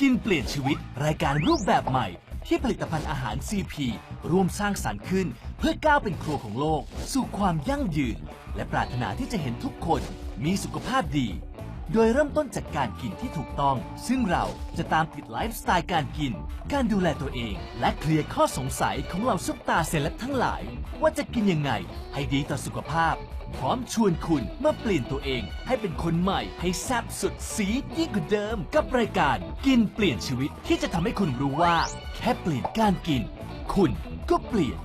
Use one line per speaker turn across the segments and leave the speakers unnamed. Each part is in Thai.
กินเปลี่ยนชีวิตรายการรูปแบบใหม่ ที่ผลิตภัณฑ์อาหาร CP ร่วมสร้างสรรค์ขึ้น เพื่อก้าวเป็นครัวของโลก สู่ความยั่งยืน และปรารถนาที่จะเห็นทุกคนมีสุขภาพดี โดยเริ่มต้นจากการกินที่ถูกต้อง ซึ่งเราจะตามติดไลฟ์สไตล์การกิน การดูแลตัวเอง และเคลียร์ข้อสงสัยของเราซุปตาเซเลบทั้งหลาย ว่าจะกินยังไง ให้ดีต่อสุขภาพ พร้อมชวนคุณมาเปลี่ยนตัวเอง ให้เป็นคนใหม่ให้แซ่บสุดสียิ่งกว่าเดิม กับรายการกินเปลี่ยนชีวิตที่จะทำให้คุณรู้ว่า แค่เปลี่ยนการกิน คุณก็เปลี่ยน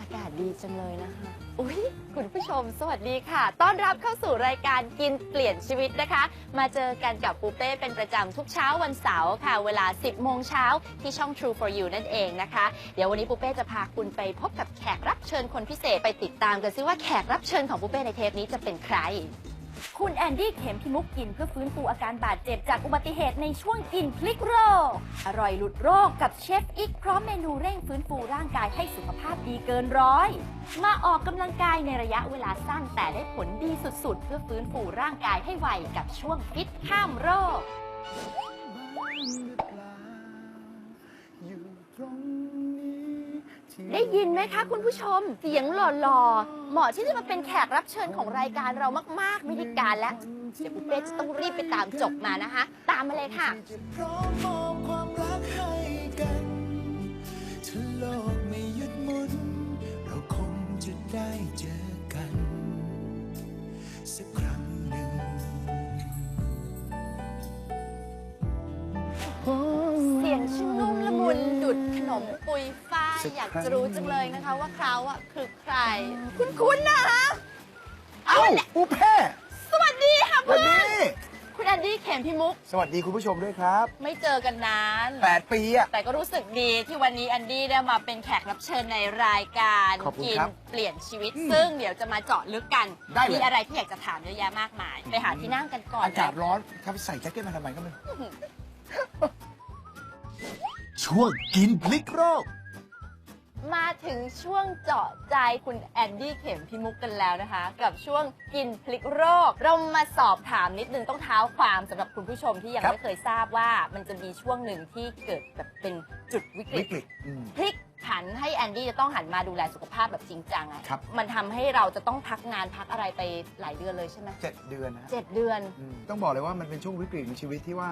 อากาศดีจังเลยนะคะ อุ๊ยคุณผู้ชม สวัสดีค่ะ ต้อนรับเข้าสู่รายการกินเปลี่ยนชีวิตนะคะ มาเจอกันกับปูเป้เป็นประจำทุกเช้าวันเสาร์ค่ะ เวลา 10 โมงเช้าที่ช่อง True for You นั่นเองนะคะ เดี๋ยววันนี้ปูเป้จะพาคุณไปพบกับแขกรับเชิญคนพิเศษไปติดตามกันซิว่าแขกรับเชิญของปูเป้ในเทปนี้จะเป็นใคร
คุณแอนดี้เข็มพิมุกกินเพื่อฟื้นฟูอาการบาดเจ็บจากอุบัติเหตุในช่วงกินพลิกโรค อร่อยหลุดโรคกับเชฟอิกพร้อมเมนูเร่งฟื้นฟูร่างกายให้สุขภาพดีเกินร้อย มาออกกำลังกายในระยะเวลาสั้นแต่ได้ผลดีสุดๆ เพื่อฟื้นฟูร่างกายให้ไวกับช่วงฟิตข้ามโรค
ได้ยินไหมคะคุณผู้ชม เสียงหล่อๆ เหมาะที่จะมาเป็นแขกรับเชิญของรายการเรามากๆ ไม่ได้การแล้วเดี๋ยวปุ๊เป้จะต้องรีบไปตามจบมานะคะ ตามมาเลยค่ะ
จะพร้อมมอบความรักให้กันถ้าโลกไม่หยุดหมุน เราคงจะได้เจอกัน สักครั้งหนึ่ง
เสียงชุ่มนุ่มละมุนดุดขนมปุยฝ้าย
สัก
อยาก
ครั้ง
จะรู้จังเลยนะคะว่าเขาอะคือใคร คุ้นๆนะคะ
เอ้าปูแพ้
สวัสดีค่ะ
สวัส
เพื่อน
ดี
คุณแอนดี้เข็มพิมุก
สวัสดีคุณผู้ชมด้วยครับ
ไม่เจอกันนาน
8ปีอะ
แต่ก็รู้สึกดีที่วันนี้แอนดี้ได้มาเป็นแขกรับเชิญในรายการ
ขอบคุณ
กิ
ครับ
เปลี่ยนชีวิต
อืม
ซึ่งเดี๋ยวจะมาเจาะลึกกัน
ได้เลย
มีอะไรที่อยากจะถามเยอะแยะมากมาย ไปหาที่นั่งกันก่อน
อากาศ
เลย
ร้อนครับใส่แจ็คเก็ตมาทำไมก็ไม่รู้
ช่วงกินพลิกโรค
มาถึงช่วงเจาะใจคุณแอนดี้เข็มพิมุกกันแล้วนะคะ กับช่วงกินพลิกโรค เรามาสอบถามนิดนึงต้องเท้าความสำหรับคุณผู้ชมที่ยังไม่เคยทราบว่ามันจะมีช่วงหนึ่งที่เกิดแบบเป็นจุดวิกฤ
วิ
ต
กฤตอืม
พลิกผันให้แอนดี้จะต้องหันมาดูแลสุขภาพแบบจริงจังอะ
ครับ
มันทำให้เราจะต้องพักงานพักอะไรไปหลายเดือนเลยใช่ไหม
เจ็ดเดือนนะ
เจ็ดเดือน
อืมต้องบอกเลยว่ามันเป็นช่วงวิกฤตของชีวิตที่ว่า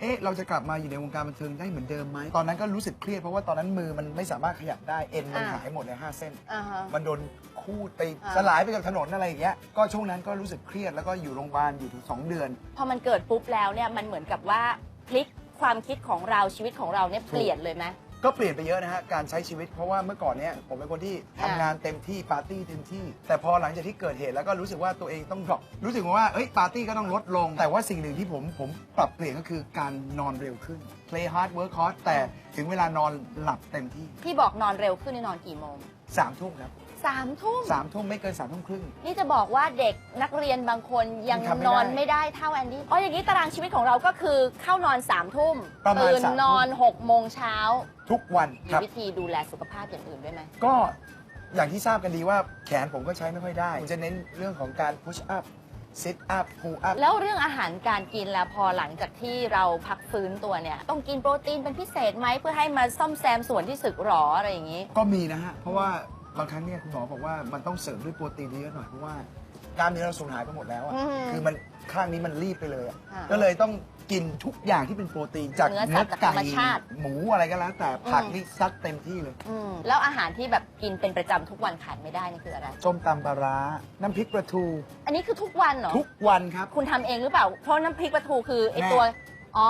เอ๊ะเราจะกลับมาอยู่ในวงการบันเทิงได้เหมือนเดิมไหมตอนนั้นก็รู้สึกเครียดเพราะว่าตอนนั้นมือมันไม่สามารถขยับได้เอ็นมัน
อ่า
หายหมดเลยห้าเส้น
อ่าฮะ
มันโดนคูดไป
อ่า
สลายไปกับถนนอะไรอย่างเงี้ยก็ช่วงนั้นก็รู้สึกเครียดแล้วก็อยู่โรงพยาบาลอยู่ถึงสองเดือน
พอมันเกิดปุ๊บแล้วเนี่ยมันเหมือนกับว่าพลิกความคิดของเราชีวิตของเราเนี่ยเปลี่ยนเลยไหม
ก็เปลี่ยนไปเยอะนะฮะการใช้ชีวิตเพราะว่าเมื่อก่อนเนี้ยผมเป็นคนที่ทำงานเต็มที่ปาร์ตี้เต็มที่ แต่พอหลังจากที่เกิดเหตุแล้วก็รู้สึกว่าตัวเองต้องดรอปรู้สึกว่าเอ้ยปาร์ตี้ก็ต้องลดลง แต่ว่าสิ่งหนึ่งที่ผมผมปรับเปลี่ยนก็คือการนอนเร็วขึ้น play hard work hard แต่ถึงเวลานอนหลับเต็มที่
ที่บอกนอนเร็วขึ้นนี่นอนกี่โมง
สามทุ่มครับ
สามทุ่ม
สามทุ่มไม่เกินสามทุ่มครึ่ง
นี่จะบอกว่าเด็กนักเรียนบางคนยัง
ยังทำไม่
นอน
ได้
ไม่ได้เท่าแอนดี้อ๋ออย่างนี้ตารางชีวิตของเราก็คือเข้านอนสามทุ่ม
ประมาณ
ตื่น
สามทุ่ม
นอนหกโมงเช้า
ทุกวัน
มี
ครับ
วิธีดูแลสุขภาพอย่างอื่นด้วยไหม
ก็อย่างที่ทราบกันดีว่าแขนผมก็ใช้ไม่ค่อยได้ ผมจะเน้นเรื่องของการ push up sit up pull up
แล้วเรื่องอาหารการกินแล้วพอหลังจากที่เราพักฟื้นตัวเนี่ย ต้องกินโปรตีนเป็นพิเศษไหมเพื่อให้มาซ่อมแซมส่วนที่สึกหรออะไรอย่างนี้
ก็มีนะฮะ เพราะว่าบางครั้งเนี่ยคุณหมอบอกว่ามันต้องเสริมด้วยโปรตีนเยอะหน่อยเพราะว่ากล้ามเนื้อเราสูญหายไปหมดแล้วอะ
อืม
คือมัน ข้างนี้มันรีบไปเลยอะ
อ่า
ก็เลยต้องกินทุกอย่างที่เป็นโปรตีนจาก
เนื้อสัตว์จากธรรมชาติ
หมูอะไรก็แล้วแต่ผัก
อืม
นี่ซัดเต็มที่เลย
อืมแล้วอาหารที่แบบกินเป็นประจำทุกวันขาดไม่ได้นี่คืออะไร
ส้มตำปลาร้า น้ำพริกปลาทู
อันนี้คือทุกวันเหรอ
ทุกวันครับ
คุณทำเองหรือเปล่า เพราะน้ำพริกปลาทูคือไอ
แม่
ตัว อ๋อ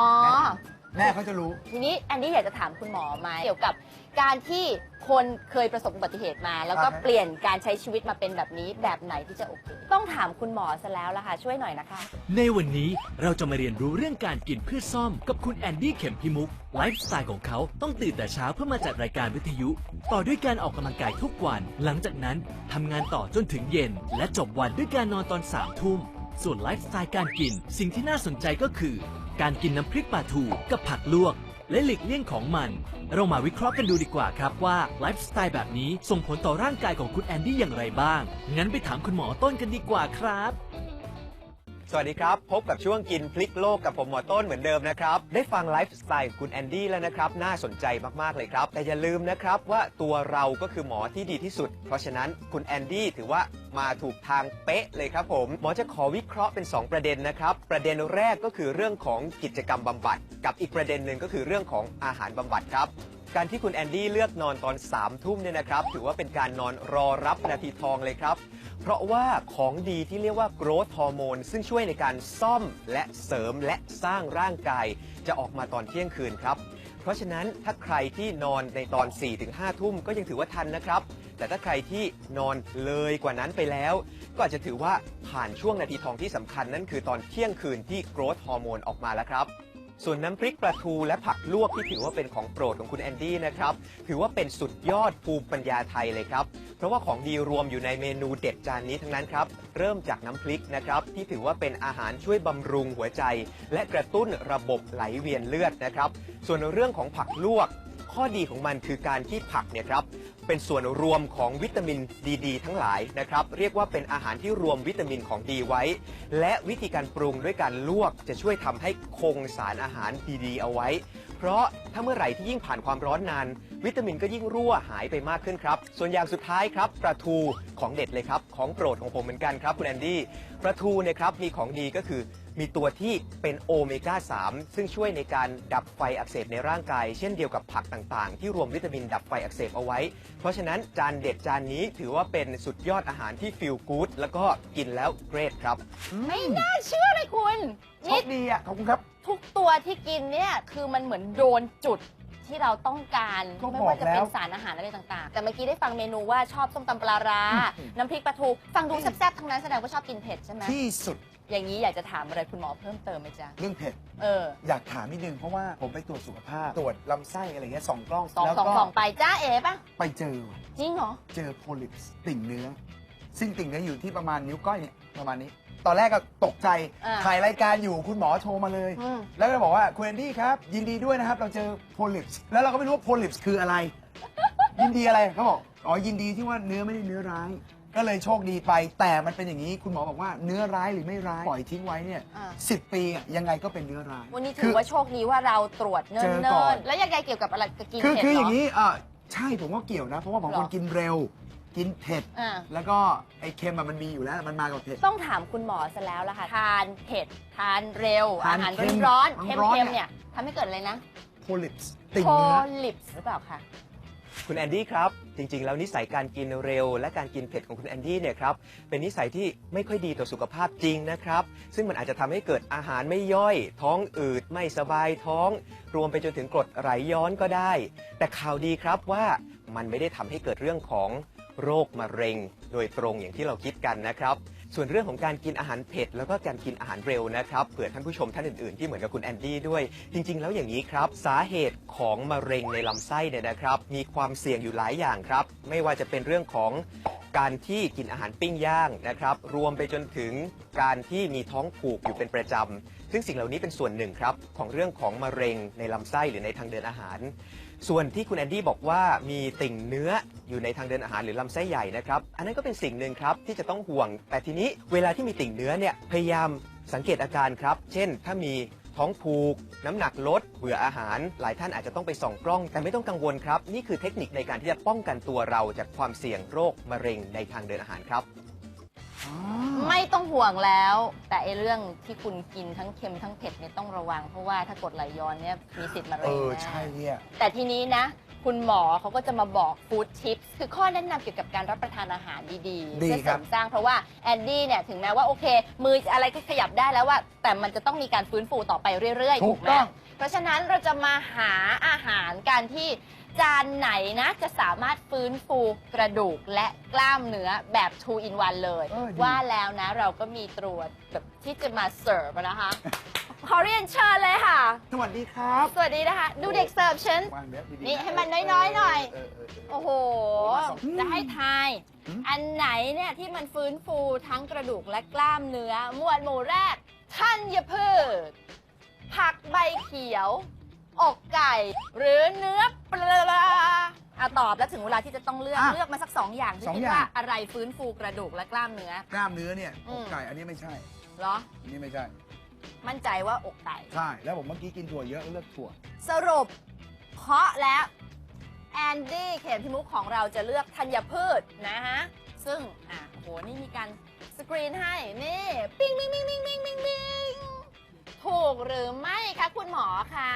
แม่เขาจะรู้
ทีนี้แอนดี้อยากจะถามคุณหมอมาเกี่ยวกับ การที่คนเคยประสบอุบัติเหตุมา แล้วก็
อ่าฮะ
เปลี่ยนการใช้ชีวิตมาเป็นแบบนี้แบบไหนที่จะโอเค ต้องถามคุณหมอซะแล้วล่ะค่ะ ช่วยหน่อยนะคะ
ในวันนี้เราจะมาเรียนรู้เรื่องการกินเพื่อซ่อมกับคุณแอนดี้เข็มพิมุกไลฟ์สไตล์ของเขาต้องตื่นแต่เช้าเพื่อมาจัดรายการวิทยุ ต่อด้วยการออกกำลังกายทุกวัน หลังจากนั้นทำงานต่อจนถึงเย็น และจบวันด้วยการนอนตอนสามทุ่ม ส่วนไลฟ์สไตล์การกิน สิ่งที่น่าสนใจก็คือ การกินน้ำพริกปลาทูกับผักลวก และหลีกเลี่ยงของมัน เรามาวิเคราะห์กันดูดีกว่าครับว่าไลฟ์สไตล์แบบนี้ส่งผลต่อร่างกายของคุณแอนดี้อย่างไรบ้าง งั้นไปถามคุณหมอต้นกันดีกว่าครับ
สวัสดีครับ พบกับช่วงกินพลิกโลกกับผมหมอต้นเหมือนเดิมนะครับ ได้ฟังไลฟ์สไตล์คุณแอนดี้แล้วนะครับ น่าสนใจมาก ๆ เลยครับ แต่อย่าลืมนะครับว่าตัวเราก็คือหมอที่ดีที่สุด เพราะฉะนั้นคุณแอนดี้ถือว่ามาถูกทางเป๊ะเลยครับผม หมอจะขอวิเคราะห์เป็น 2 ประเด็นนะครับ ประเด็นแรกก็คือเรื่องของกิจกรรมบำบัด กับอีกประเด็นหนึ่งก็คือเรื่องของอาหารบำบัดครับการที่คุณแอนดี้เลือกนอนตอน3ามทุ่มเนี่ยนะครับ ถือว่าเป็นการนอนรอรับนาทีทองเลยครับ เพราะว่าของดีที่เรียกว่า growth hormone ซึ่งช่วยในการซ่อมและเสริมและสร้างร่างกาย จะออกมาตอนเที่ยงคืนครับ เพราะฉะนั้นถ้าใครที่นอนในตอน 4-5 ทุ่มก็ยังถือว่าทันนะครับ แต่ถ้าใครที่นอนเลยกว่านั้นไปแล้ว ก็อาจจะถือว่าผ่านช่วงนาทีทองที่สำคัญนั่นคือตอนเที่ยงคืนที่ growth hormone ออกมาแล้วครับ ส่วนน้ำพริกปลาทูและผักลวกที่ถือว่าเป็นของโปรดของคุณแอนดี้นะครับ ถือว่าเป็นสุดยอดภูมิปัญญาไทยเลยครับ เพราะว่าของดีรวมอยู่ในเมนูเด็ดจานนี้ทั้งนั้นครับ เริ่มจากน้ำพริกนะครับ ที่ถือว่าเป็นอาหารช่วยบำรุงหัวใจ และกระตุ้นระบบไหลเวียนเลือดนะครับ ส่วนเรื่องของผักลวกข้อดีของมันคือการที่ผักเนี่ยครับ เป็นส่วนรวมของวิตามินดีๆทั้งหลายนะครับ เรียกว่าเป็นอาหารที่รวมวิตามินของดีไว้ และวิธีการปรุงด้วยการลวกจะช่วยทำให้คงสารอาหารดีๆเอาไว้ เพราะถ้าเมื่อไหร่ที่ยิ่งผ่านความร้อนนาน วิตามินก็ยิ่งรั่วหายไปมากขึ้นครับ ส่วนอย่างสุดท้ายครับปลาทูของเด็ดเลยครับ ของโปรดของผมเหมือนกันครับคุณแอนดี้ปลาทูเนี่ยครับมีของดีก็คือ มีตัวที่เป็นโอเมก้า 3 ซึ่งช่วยในการดับไฟอักเสบในร่างกาย เช่นเดียวกับผักต่างๆ ที่รวมวิตามินดับไฟอักเสบเอาไว้ เพราะฉะนั้นจานเด็ดจานนี้ถือว่าเป็นสุดยอดอาหารที่ฟีลกู๊ดแล้วก็กินแล้วเกรดครับ
ไม่น่าเชื่อเลยคุณ
โช
นี่
คดีอะ ขอบคุณครับ
ทุกตัวที่กินเนี่ยคือมันเหมือนโดนจุดที่เราต้องการ
ก็
ไม่
บอก
ว่าจะเป็น
แล้ว
สารอาหารอะไรต่างๆ แต่เมื่อกี้ได้ฟังเมนูว่าชอบส้มตำปลาร้าน้ำพริกปลาทูฟังดูแซ่บๆทั้งนั้นแสดงว่าชอบกินเผ็ดใช่ไหม
ที่สุด
อย่างนี้อยากจะถามอะไรคุณหมอเพิ่มเติมไหมจ๊ะ
เรื่องเผ็ด
เออ
อยากถามนิดนึงเพราะว่าผมไปตรวจสุขภาพ ตรวจลำไส้อะไรเงี้ยสองกล้อง
สอง
แล้ว
สอง
ก็
สองไปจ้าเอ๋ปะ
ไปเจอว่ะ
จริงเหรอ
เจอโพลิปส์ติ่งเนื้อ ซึ่งติ่งเนื้ออยู่ที่ประมาณนิ้วก้อยเนี่ยประมาณนี้ ตอนแรกก็ตกใจ
อ่า
ถ่ายรายการอยู่คุณหมอโทรมาเลย
อืม
แล้วก็บอกว่าคุณแอนดี้ครับ ยินดีด้วยนะครับ เราเจอโพลิปส์แล้วเราก็ไม่รู้ว่าโพลิปส์คืออะไร ยินดีอะไรเขาบอกอ๋อยินดีที่ว่าเนื้อไม่ได้เนื้อร้าย ก็เลยโชคดีไป แต่มันเป็นอย่างนี้คุณหมอบอกว่าเนื้อร้ายหรือไม่ร้ายปล่อยทิ้งไว้เนี่ย
อ่า
สิบปีอะยังไงก็เป็นเนื้อร้าย
วันนี้
คื
ถือว่าโชคดีว่าเราตรวจเนิ่
เจอก่อน
นๆแล้วยังไงเกี่ยวกับอะไรกับกิน
คือ
เผ็ด
คือ
เหร
อย่างนี้อะใช่ผมว่าเกี่ยวนะ เพราะว่าผม
เหรอ
คนกินเร็ว กินเผ็ด
อ่า
แล้วก็ไอ้เค็มอะมันมีอยู่แล้วมันมากับเผ็ด
ต้องถามคุณหมอซะแล้วล่ะค่ะ ทานเผ็ด ทานเร็ว
ทาน
อาหาร
เค็ม
ร้อนๆ
ร้อนๆ
เค็มๆ
เนี่ย
เนี่ยทำให้เกิดอะไรนะ
โพลิปส์ติ่ง
โพ
เนื้อ
ลิปส์หรือเปล่าคะ
คุณแอนดี้ครับ จริง ๆ แล้วนิสัยการกินเร็ว และการกินเผ็ดของคุณแอนดี้เนี่ยครับเป็นนิสัยที่ไม่ค่อยดีต่อสุขภาพจริงนะครับ ซึ่งมันอาจจะทำให้เกิดอาหารไม่ย่อย ท้องอืดไม่สบายท้อง รวมไปจนถึงกรดไหลย้อนก็ได้ แต่ข่าวดีครับว่ามันไม่ได้ทำให้เกิดเรื่องของโรคมะเร็ง โดยตรงอย่างที่เราคิดกันนะครับ ส่วนเรื่องของการกินอาหารเผ็ดแล้วก็การกินอาหารเร็วนะครับเผื่อท่านผู้ชมท่านอื่นๆที่เหมือนกับคุณแอนดี้ด้วย จริง ๆ แล้วอย่างนี้ครับ สาเหตุของมะเร็งในลำไส้เนี่ยนะครับ มีความเสี่ยงอยู่หลายอย่างครับ ไม่ว่าจะเป็นเรื่องของการที่กินอาหารปิ้งย่างนะครับ รวมไปจนถึงการที่มีท้องผูกอยู่เป็นประจำซึ่งสิ่งเหล่านี้เป็นส่วนหนึ่งครับของเรื่องของมะเร็งในลำไส้หรือในทางเดินอาหาร ส่วนที่คุณแอนดี้บอกว่ามีติ่งเนื้ออยู่ในทางเดินอาหารหรือลำไส้ใหญ่นะครับอันนั้นก็เป็นสิ่งหนึ่งครับที่จะต้องห่วง แต่ทีนี้เวลาที่มีติ่งเนื้อเนี่ยพยายามสังเกตอาการครับ เช่น ถ้ามีท้องผูก น้ำหนักลด เบื่ออาหาร หลายท่านอาจจะต้องไปส่องกล้อง แต่ไม่ต้องกังวลครับ นี่คือเทคนิคในการที่จะป้องกันตัวเราจากความเสี่ยงโรคมะเร็งในทางเดินอาหารครับ
ไม่ต้องห่วงแล้ว แต่ไอเรื่องที่คุณกินทั้งเค็มทั้งเผ็ดเนี่ยต้องระวัง เพราะว่าถ้ากดไหลย้อนเนี่ยมีสิทธิ์มะ
เอ
เร็ง
อ
แน่
ใช่เนี่ย
แต่ทีนี้นะ คุณหมอเขาก็จะมาบอกฟู้ดทิปคือข้อแนะนำเกี่ยวกับการรับประทานอาหารดีๆ
ดี
เพื่อ
ค
เส
รั
ริ
บ
มสร้างเพราะว่าแอนดี้เนี่ยถึงแม้ว่าโอเค มืออะไรก็ขยับได้แล้วว่า แต่มันจะต้องมีการฟื้นฟูต่อไปเรื่อยๆ
ถู
ถู
ก
กไหม
ต้อง
เพราะฉะนั้นเราจะมาหาอาหารการที่ จานไหนนะจะสามารถฟื้นฟูกระดูกและกล้ามเนื้อแบบ2 in 1เลย
เออดี
ว่าแล้วนะเราก็มีตรวจแบบที่จะมาเสิร์ฟนะคะ ขอเรียนเชิญเลยค่ะ
สวัสดีครับ
สวัสดีนะคะ ดูเด็กเสิร์ฟฉัน
วางเดี๋ยวดีๆ
นี่ให้มันน้อยๆหน่อย
เเเเโอ้
โห
อืม
จะให้ทาย
อืม
อันไหนเนี่ยที่มันฟื้นฟูทั้งกระดูกและกล้ามเนื้อ หมวดหมู่แรกธัญพืช ผักใบเขียว อกไก่ หรือเนื้อปลาอะตอบแล้วถึงเวลาที่จะต้องเลือก
อะ
เลือกมาสักสองอย่างที่
สอง
คิด
อย่าง
ว่าอะไรฟื้นฟูกระดูกและกล้ามเนื้อ
กล้ามเนื้อเนี่ย
อืม
อกไก่อันนี้ไม่ใช่
เหรอ
นี่ไม่ใช่
มั่นใจว่าอกไก่
ใช่ แล้วผมเมื่อกี้กินถั่วเยอะเลือกถั่ว
สรุปเคาะแล้วแอนดี้เข็มพิมุกของเราจะเลือกธัญพืชนะฮะ ซึ่ง อะโห นี่มีการสกรีนให้ นี่ ปิ้งปิ้งปิ้งปิ้งปิ้งปิ้งปิ้งถูกหรือไม่คะคุณหมอคะ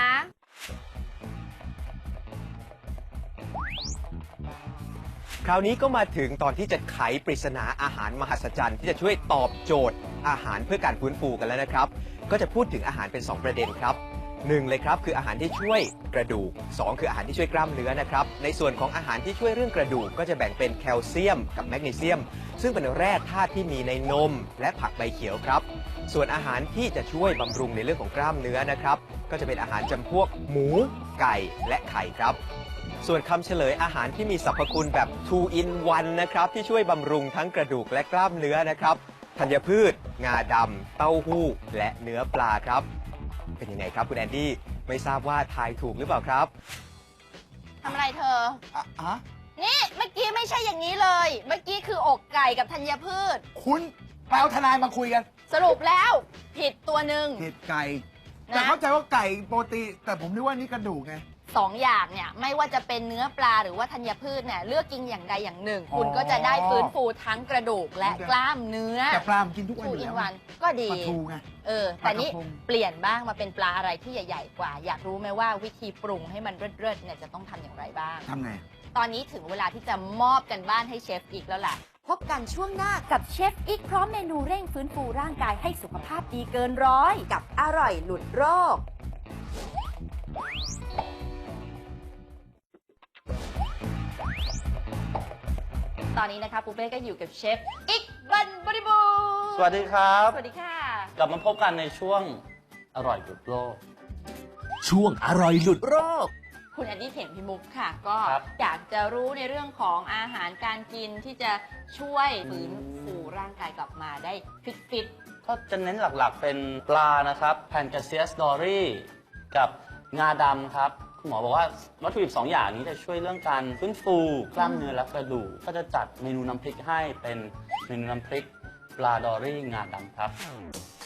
คราวนี้ก็มาถึงตอนที่จะไขปริศนาอาหารมหัศจรรย์ที่จะช่วยตอบโจทย์อาหารเพื่อการฟื้นฟูกันแล้วนะครับ ก็จะพูดถึงอาหารเป็น 2 ประเด็นครับหนึ่งเลยครับคืออาหารที่ช่วยกระดูก 2 คืออาหารที่ช่วยกล้ามเนื้อนะครับในส่วนของอาหารที่ช่วยเรื่องกระดูกก็จะแบ่งเป็นแคลเซียมกับแมกนีเซียม ซึ่งเป็นแร่ธาตุที่มีในนม และผักใบเขียวครับ ส่วนอาหารที่จะช่วยบำรุงในเรื่องของกล้ามเนื้อนะครับ ก็จะเป็นอาหารจำพวกหมู ไก่และไข่ครับ ส่วนคำเฉลยอาหารที่มีสรรพคุณแบบ2 in 1นะครับ ที่ช่วยบำรุงทั้งกระดูกและกล้ามเนื้อนะครับธัญพืช งาดำเต้าหู้ และเนื้อปลาครับ เป็นยังไงครับคุณแอนดี้ไม่ทราบว่าทายถูกหรือเปล่าครับ
ทำอะไรเธอ
อะฮะ
นี่เมื่อกี้ไม่ใช่อย่างนี้เลย เมื่อกี้คืออกไก่กับธัญพืช
คุณไปเอาทนายมาคุยกัน
สรุปแล้ว ผิดตัวหนึ่ง
เห็ดไก่
นะ
แต่เข้าใจว่าไก่โปรตีนแต่ผมนึกว่านี่กระดูกไง
สองอย่างเนี่ยไม่ว่าจะเป็นเนื้อปลาหรือว่าธัญพืชเนี่ยเลือกกินอย่างใดอย่างหนึ่ง
อ๋อ
คุณก็จะได้ฟื้นฟูทั้งกระดูกและกล้ามเนื้อ
แต่ปลาผมกินทุกวัน
ทู
อยู่
อิน
แล้ว
วันก็ดี
ปลาทูไง
เออ แต่นี่
ปลากระพง
เปลี่ยนบ้างมาเป็นปลาอะไรที่ใหญ่ๆกว่า อยากรู้ไหมว่าวิธีปรุงให้มันเลิศๆเนี่ยจะต้องทำอย่างไรบ้าง
ทำไง
ตอนนี้ถึงเวลาที่จะมอบกันบ้านให้เชฟอีกแล้วล่ะ
พบกันช่วงหน้ากับเชฟอีกพร้อมเมนูเร่งฟื้นฟูร่างกายให้สุขภาพดีเกินร้อย กับอร่อยหลุดโรค
ตอนนี้นะคะปูเป้ก็อยู่กับเชฟอีกบันบริบูรณ์
สวัสดีครับ
สวัสดีค่ะ
กลับมาพบกันในช่วงอร่อยหยุดโลก
ช่วงอร่อยหลุดโรค
คุณแอนดี้เข็มพิมุกค่ะ ก็
ครับ
อยากจะรู้ในเรื่องของอาหารการกินที่จะช่วยฟื้น
อืม
ฟูร่างกายกลับมาได้ฟิตฟิต
ก็จะเน้นหลักๆเป็นปลานะครับแพนกาเซียสดอรี่กับงาดำครับ คุณหมอบอกว่าวัตถุดิบสองอย่างนี้จะช่วยเรื่องการฟื้นฟูกล้ามเนื้อและกระดูกก็จะจัดเมนูน้ำพริกให้เป็นเมนูน้ำพริกปลาดอรี่งาดำครับเ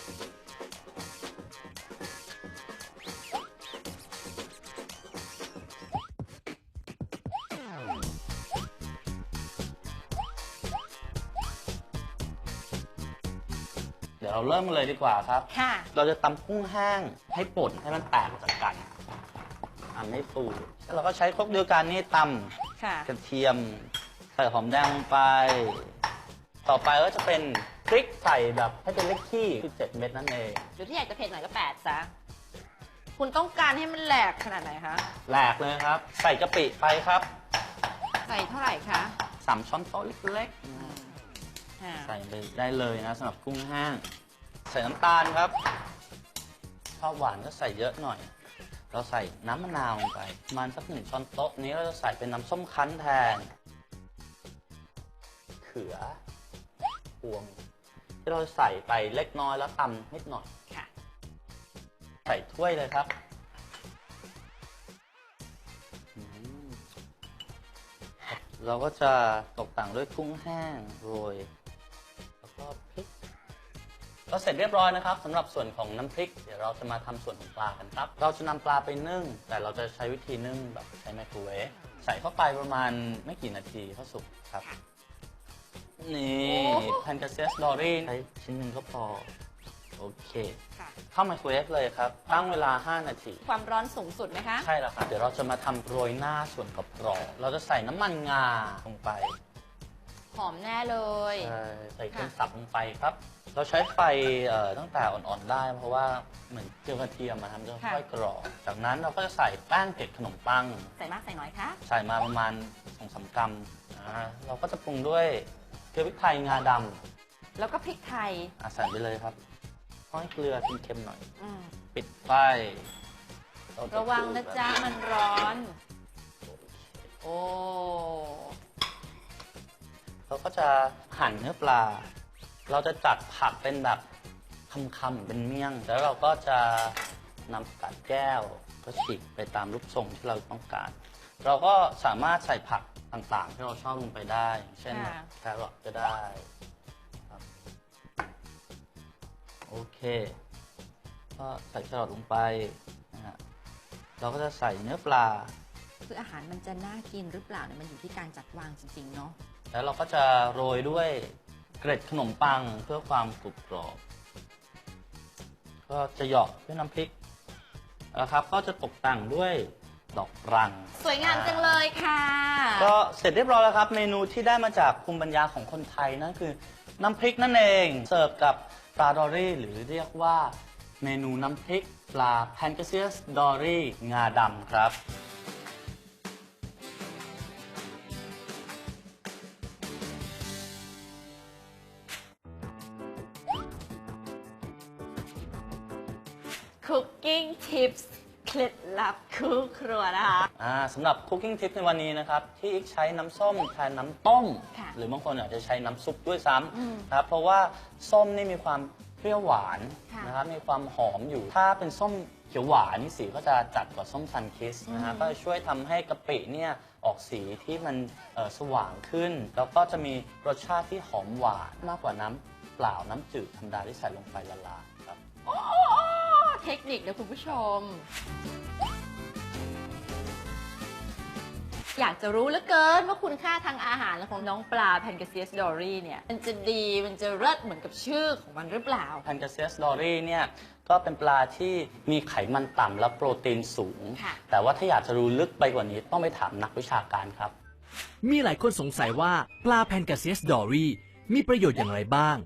ดี๋ยวเราเริ่มกันเลยดีกว่าครับ
ค่ะ
เราจะตำกุ้งแห้งให้ป่นให้มันแตกออกจากกันทำให้ฟูแล้วเราก็ใช้ครกเดียวกันนี่ต
ค่ะำ
กระเทียมใส่หอมแดงลงไป ต่อไปก็จะเป็นพริกใส่แบบให้เป็นเล็กที่คือเจ็ดเม็ดนั่นเอง
หรือที่อยากจะเผ็ดหน่อยก็แปดซะ คุณต้องการให้มันแหลกขนาดไหนคะ
แหลกเลยครับ ใส่กะปิไปครับ
ใส่เท่าไหร่คะ
สามช้อนโต๊ะเล็ก
อ่า
ๆใส่ไปได้เลยนะสำหรับกุ้งแห้งใส่น้ำตาลครับชอบหวานก็ใส่เยอะหน่อย เราใส่น้ำมะนาวลงไปประมาณสักหนึ่งช้อนโต๊ะนี้เราจะใส่เป็นน้ำส้มคั้นแทน เขือพวง ที่เราใส่ไปเล็กน้อยแล้วตำนิดหน่อย
ค่ะ
ใส่ถ้วยเลยครับอืมครับเราก็จะตกแต่งด้วยกุ้งแห้งโรยแล้วก็พริก ก็เสร็จเรียบร้อยนะครับสำหรับส่วนของน้ำพริก เดี๋ยวเราจะมาทำส่วนของปลากันครับ เราจะนำปลาไปนึ่ง แต่เราจะใช้วิธีนึ่งแบบใช้ไมโครเวฟใส่เข้าไปประมาณไม่กี่นาทีก็สุกครับ นี่
โอ้
แพนกาเซียสดอรี่ใช้ชิ้นหนึ่งก็พอ โอเค
ค่ะ
เข้าไมโครเวฟเลยครับ ตั้งเวลา 5 นาที
ความร้อนสูงสุดไหมคะ
ใช่แล้วครับ เดี๋ยวเราจะมาทำโรยหน้าส่วนกรอบๆเราจะใส่น้ำมันงาลงไป
หอมแน่เลย
ใช่ใส่เครื่อง
ค่ะ
สับลงไปครับ เราใช้ไฟเอ่อตั้งแต่อ่อนๆได้ เพราะว่าเหมือนเจียวกระเทียมมาทำจะค่อยๆกรอบจากนั้นเราก็จะใส่แป้งเกล็ดขนมปัง
ใส่มากใส่น้อยคะ
ใส่มาประมาณสองสามกรัมอ่าเราก็จะปรุงด้วยเกลือพริกไทยงาด
แล้วก็พริกไทยำ
อะใส่ไปเลยครับห้อยเกลือเค็มๆหน่อย
อืม
ปิดไฟเาจ
ระวังนะจ๊ะมันร้อน โอ้
เราก็จะหั่นเนื้อปลา เราจะจัดผักเป็นแบบคำๆเป็นเมี่ยง แล้วเราก็จะนำกัดแก้วก็ฉีกไปตามรูปทรงที่เราต้องการ เราก็สามารถใส่ผักต่างๆ ที่เราชอบลงไปได้ เช่น
ค่ะ
แครอทก็ได้ครับโอเค ก็ใส่แครอทลงไปนะฮะเราก็จะใส่เนื้อปลา
คืออาหารมันจะน่ากินหรือเปล่าเนี่ยมันอยู่ที่การจัดวางจริงๆเนาะ
แล้วเราก็จะโรยด้วย เกล็ดขนมปังเพื่อความกรุบกรอบ ก็จะเหยาะด้วยน้ำพริกนะครับ ก็จะตกแต่งด้วยดอกรัง
สวยงามจังเลยค่ะ
ก็เสร็จเรียบร้อยแล้วครับ เมนูที่ได้มาจากภูมิปัญญาของคนไทยนั่นคือ น้ำพริกนั่นเองเสิร์ฟกับปลาดอรี่ หรือเรียกว่าเมนูน้ำพริกปลาแพนเกเซียสดอรี่งาดำครับ
Cooking Tips เคล็ดลับคู่ครัวนะคะ
อ่าสำหรับ Cooking Tip ในวันนี้นะครับที่อีกใช้น้ำส้มแทนน้ำต้ม
ค่ะ
หรือบางคนอาจจะใช้น้ำซุปด้วยซ้
อืมำ
นะครับเพราะว่าส้มนี่มีความเปรี้ยวหวาน
ค่ะ
นะครับมีความหอมอยู่ ถ้าเป็นส้มเขียวหวานนี่สีก็จะจัดกว่าส้มซันคิสนะฮะก็จะช่วยทำให้กะปิเนี่ยออกสีที่มันเอ่อสว่างขึ้น แล้วก็จะมีรสชาติที่หอมหวานมากกว่าน้ำเปล่าน้ำจืดธรรมดาที่ใส่ลงไปละลายครับ
โอ้ เทคนิคนะคุณผู้ชม อยากจะรู้เหลือเกินว่าคุณค่าทางอาหารของน้องปลาแพนเกเซียสดอรี่เนี่ย มันจะดีมันจะเลิศเหมือนกับชื่อของมันหรือเปล่า
พันกาเซียสดอรี่เนี่ยก็เป็นปลาที่มีไขมันต่ำและโปรตีนสูง
ค่ะ
แต่ว่าถ้าอยากจะรู้ลึกไปกว่านี้ต้องไปถามนักวิชาการครับ
มีหลายคนสงสัยว่าปลาแพนกาเซียสดอรี่มีประโยชน์อย่างไรบ้าง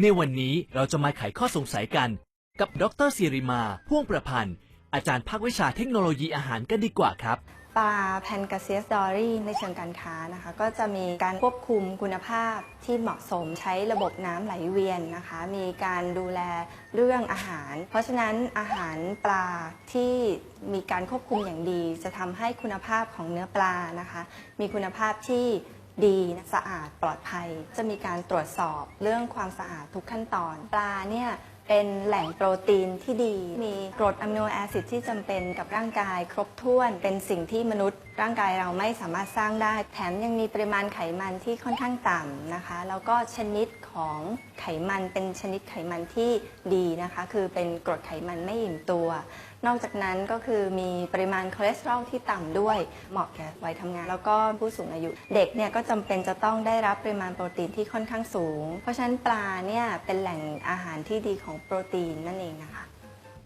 ในวันนี้เราจะมาไขข้อสงสัยกัน กับดรสิริมาพ่วงประพันธ์ อาจารย์ภาควิชาเทคโนโลยีอาหารกันดีกว่าครับ
ปลาแพนกาเซียสดอรี่ในเชิงการค้านะคะ ก็จะมีการควบคุมคุณภาพที่เหมาะสมใช้ระบบน้ำไหลเวียนนะคะ มีการดูแลเรื่องอาหาร เพราะฉะนั้นอาหารปลาที่มีการควบคุมอย่างดี จะทำให้คุณภาพของเนื้อปลานะคะ มีคุณภาพที่ดีสะอาดปลอดภัย จะมีการตรวจสอบเรื่องความสะอาดทุกขั้นตอน ปลาเนี่ย เป็นแหล่งโปรตีนที่ดี มีกรดอะมิโนแอซิดที่จำเป็นกับร่างกายครบถ้วน เป็นสิ่งที่มนุษย์ ร่างกายเราไม่สามารถสร้างได้ แถมยังมีปริมาณไขมันที่ค่อนข้างต่ำนะคะ แล้วก็ชนิดของไขมันเป็นชนิดไขมันที่ดีนะคะ คือเป็นกรดไขมันไม่อิ่มตัว นอกจากนั้นก็คือมีปริมาณคอเลสเตอรอลที่ต่ำด้วยเหมาะแก่วัยทำงาน แล้วก็ผู้สูงอายุ เด็กเนี่ยก็จำเป็นจะต้องได้รับปริมาณโปรตีนที่ค่อนข้างสูง เพราะฉะนั้นปลาเนี่ยเป็นแหล่งอาหารที่ดีของโปรตีนนั่นเองนะคะ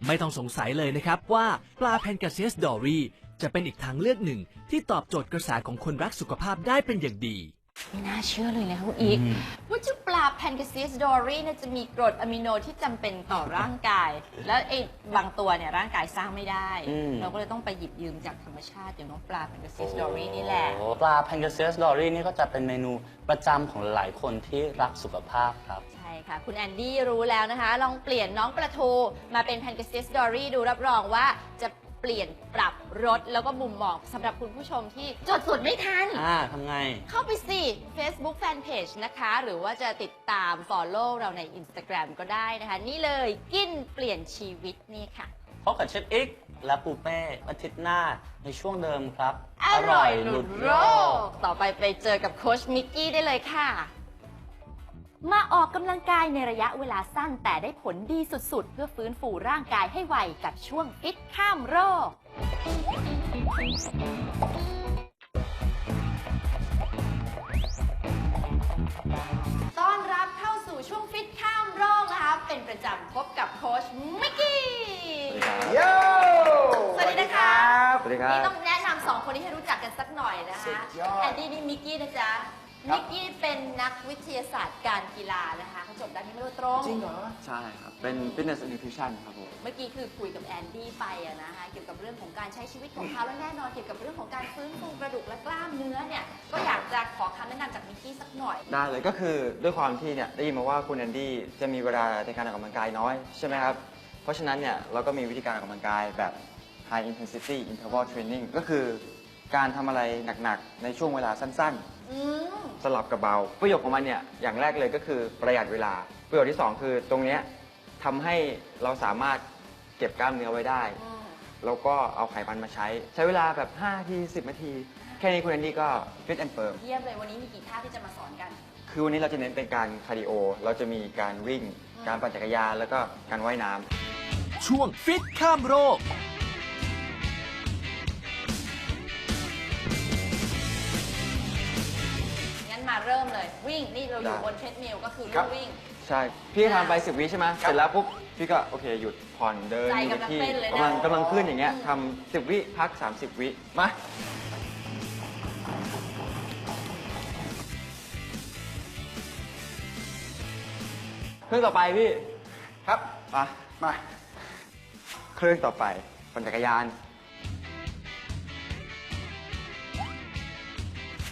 ไม่ต้องสงสัยเลยนะครับว่าปลาแพนกาเซียสดอรี่จะเป็นอีกทางเลือกหนึ่ง ที่ตอบโจทย์กระแสของคนรักสุขภาพได้เป็นอย่างดี
ไม่น่าเชื่อเลยนะคะคุณอีก
อืม
ว่าเจ้าป ลาแพนกาเซียสดอรี่เนี่ยจะมีกรดอะมิโนที่จำเป็นต่อร่างกาย แล้วไอ้บางตัวเนี่ยร่างกายสร้างไม่ได้
อืม
เราก็เลยต้องไปหยิบยืมจากธรรมชาติอย่างน้องปลาแพนกาเซียสดอรี่นี่แหละ
โอ้ปลาแพนกาเซียสดอรี่นี่ก็จะเป็นเมนูประจำของหลายคนที่รักสุขภาพครับ
ใช่ค่ะ คุณแอนดี้รู้แล้วนะคะ ลองเปลี่ยนน้องปลาทูมาเป็นแพนกาเซียสดอรี่ดูรับรองว่าจะ เปลี่ยนปรับรสแล้วก็มุมมองสำหรับคุณผู้ชมที่จดสูตรไม่ทัน
อ่าทำไง
เข้าไปสิ Facebook Fanpage นะคะ หรือว่าจะติดตาม Follow เราใน Instagram ก็ได้นะคะ นี่เลยกินเปลี่ยนชีวิตนี่ค่ะ
พบกับเชฟอิกและปูเป้อาทิตย์หน้าในช่วงเดิมครับ
อร่อยหลุดโรคต่อไปไปเจอกับโค้ชมิกกี้ได้เลยค่ะ
มาออกกำลังกายในระยะเวลาสั้นแต่ได้ผลดีสุดๆ เพื่อฟื้นฟูร่างกายให้ไวกับช่วงฟิตข้ามโรค
ต้อนรับเข้าสู่ช่วงฟิตข้ามโรคนะคะ เป็นประจำพบกับโค้ชมิกกี้
โย่
สวัสดีนะคะ
สวัสดีครับ
นี่ต้องแนะนำสองคนนี้ให้รู้จักกันสักหน่อยนะ
สุ
คะ
ดยอด
แอนดี้นี่มิกกี้นะจ๊ะ
ครับ
มิกกี้เป็นนักวิทยาศาสตร์การกีฬานะคะเขาจบด้านนี้มาโดยตรง
จริงเหรอ
ใช่ครับ เป็น Fitness and Nutrition ครับผม
เมื่อกี้คือคุยกับแอนดี้ไปอะนะคะเกี่ยวกับเรื่องของการใช้ชีวิตของเขาและแน่นอนเกี่ยวกับเรื่องของการฟื้นฟูกระดูกและกล้ามเนื้อเนี่ยก็อยากจะขอคำแนะนำจากมิกกี้สักหน่อย
ได้เลยก็คือด้วยความที่เนี่ยได้ยินมาว่าคุณแอนดี้จะมีเวลาในการออกกำลังกายน้อยใช่ไหมครับ เพราะฉะนั้นเนี่ยเราก็มีวิธีการออกกำลังกายแบบ High Intensity Interval Training ก็คือ การทำอะไรหนักๆ ในช่วงเวลาสั้น
อืม
ๆ สลับกับเบา ประโยชน์ของมันเนี่ยอย่างแรกเลยก็คือประหยัดเวลา ประโยชน์ที่สองคือตรงเนี้ยทำให้เราสามารถเก็บกล้ามเนื้อไว้ได้
อืม
แล้วก็เอาไขมันมาใช้ ใช้เวลาแบบ5นาที10นาที แค่นี้คุณแอนดี้ก็ฟิตแอนด์เฟิร์ม
เยี่ยมเลยวันนี้มีกี่ท่าที่จะมาสอนกัน
คือวันนี้เราจะเน้นเป็นการคาร์ดิโอ เราจะมีการวิ่ง
อื
การปั่นจักรยาน แล้วก็การว่ายน้ำ
ช่วงฟิตข้ามโรค
มาเริ่มเลยวิ่งนี่เราอยู่
ได้
บนเทรดมิลก็คือ
ครั
ลู่
บ
วิ่ง
ใช่ พี่ทำไปสิบวิใช่ไหมเสร็จแล้วปุ๊บ พี่ก็โอเคหยุดผ่อนเดิน
ใจ
อยู่
กำลัง
ที่
เต้นเลยนะ
กำลังกำลังขึ้นอย่างเงี้ยทำสิบวิพัก 30 วิ มา เครื่องต่อไปพี่
ครับ
มา
มา
เครื่องต่อไปปั่นจักรยาน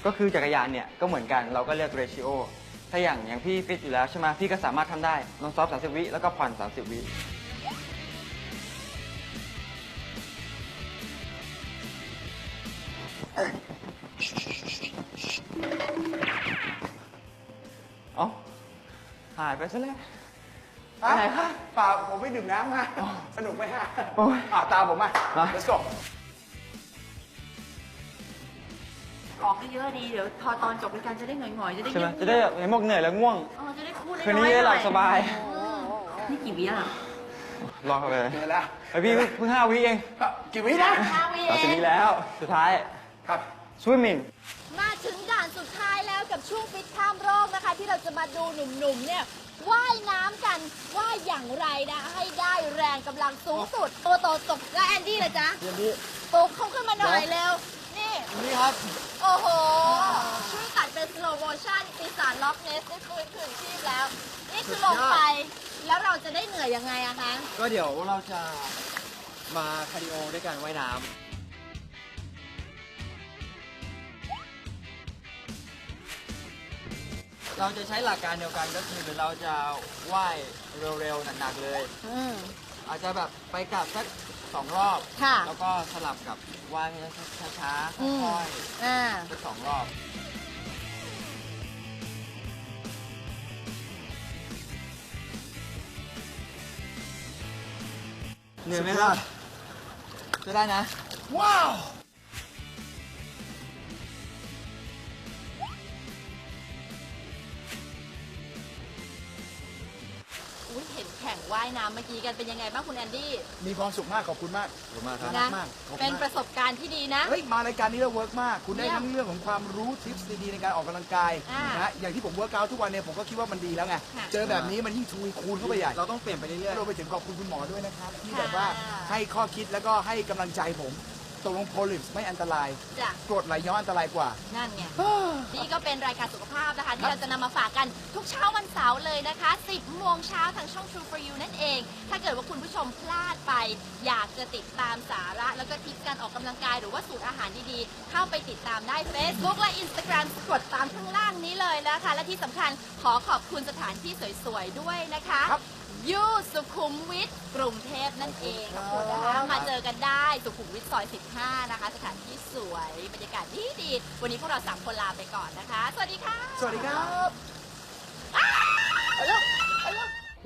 ก็คือจักรยานเนี่ยก็เหมือนกันเราก็เลือกเรชิโอถ้าอย่างอย่างพี่ฟิตอยู่แล้วใช่ไหมพี่ก็สามารถทำได้ลองซอฟ30วิแล้วก็ผ่อน30วิเอ้าหายไปซะแล้ว อะไรคะ
เปล่าผมไม่ดื่มน้ำฮะสนุกไหมฮะ
โอ้ย
อ่าตามผมมา
มา
let's go
ออกเยอะดี เดี๋ยวพอตอนจบรายการจะได้หน่อยๆ จะได้
ใช่ไหม
เงียบๆ
จะได้แบบเห็นบอกเหนื่อยแล้วง่วง
เออจะได้พูด
คืนนี้ได้หลับสบาย
นี่กี่วิอะ
รอเข้าไปเลย
เจอแล้ว
ไอพี่เพิ่งห้าวิเอง
กี่วินะ
ห้าวิ
สามสิบวิแล้ว สุดท้าย
ครับ
swimming
มาถึงด่านสุดท้ายแล้วกับช่วงฟิตข้ามโรคนะคะ ที่เราจะมาดูหนุ่มๆเนี่ยว่ายน้ำกันว่ายอย่างไรนะ ให้ได้แรงกำลังสูงสุด ตัวโตตกแล้วแอนดี้เลยจ๊ะ
เดี๋ยวนี้
ปลุกเขาขึ้นมาหน่อยเร็ว นี่
นี่ครับ
โอ้โห ช่วยตัดเป็น slow motion ปีศาจล็อกเนสได้ฟื้นคืนชีพแล้ว นี่คือลงไป แล้วเราจะได้เหนื่อยยังไงอะคะ
ก็เดี๋ยวเราจะมาคาร์ดิโอด้วยการว่ายน้ำเราจะใช้หลักการเดียวกันก็คือเราจะว่ายเร็วๆหนักๆเลย
อืม
อาจจะแบบไปกลับสักสองรอบ
ค่ะ
แล้วก็สลับกับ ว่ายช้าๆ
อืม
ค่อย
อ่า
ๆสักสองรอบ เหนื่อยไหมครับจะได้นะ
ว้าว
ว่ายน้ำเมื่อกี้กันเป็นยังไงบ้างคุณแอนดี้
มีความสุขมากขอบคุณมาก
ขอบคุณมากครับ
นะ
มากขอบคุณมาก
เป็นประสบการณ์ที่ดีนะ
เฮ้ยมารายการนี้แล้วเวิร์กมาก คุณได้
เยี่ยม
ทั้งเรื่องของความรู้ทิปส์ดีๆในการออกกำลังกาย
อ่าน
นะฮะอย่างที่ผมเวิร์กเอาทุกวันเนี่ยผมก็คิดว่ามันดีแล้วไง
ค่ะ
เจอแบบนี้มันยิ่งทวีคูณเข้าไปใหญ่
เราต้องเปลี่ยนไปเรื่อย
รวมไปถึงขอบคุณคุณหมอด้วยนะครับที่
ค่ะ
แบบว่าให้ข้อคิดแล้วก็ให้กำลังใจผม ตกลงโพลิปไม่อันตราย
จ้ะ
กรดไหลย้อนอันตรายกว่า
นั่นไง นี่ก็เป็นรายการสุขภาพนะคะ ที่เราจะนำมาฝากกันทุกเช้าวันเสาร์เลยนะคะ 10 โมงเช้าทางช่อง True for You นั่นเอง ถ้าเกิดว่าคุณผู้ชมพลาดไป อยากจะติดตามสาระ แล้วก็ทิปการออกกำลังกายหรือว่าสูตรอาหารดีๆ เข้าไปติดตามได้ Facebook และ Instagram กดตามข้างล่างนี้เลยนะคะ และที่สำคัญขอขอบคุณสถานที่สวยๆด้วยนะคะ
ครับ
ยูสุขุมวิทกรุงเทพนั่นเองขอบคุณนะคะมาเจอกันได้สุขุมวิทซอย 15 นะคะ สถานที่สวยบรรยากาศดีดีๆวันนี้พวกเราสามคนลาไปก่อนนะคะ สวัสดีค่ะ
สวัสดีครับ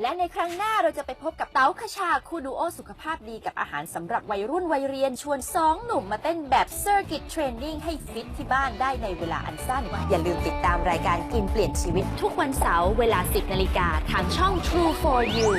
และในครั้งหน้าเราจะไปพบกับเต๋าขชาคู่ดูโอสุขภาพดีกับอาหารสำหรับวัยรุ่นวัยเรียนชวนสองหนุ่มมาเต้นแบบ Circuit Training ให้ฟิตที่บ้านได้ในเวลาอันสั้น อย่าลืมติดตามรายการกินเปลี่ยนชีวิตทุกวันเสาร์เวลา 10นาฬิกาทางช่อง True for You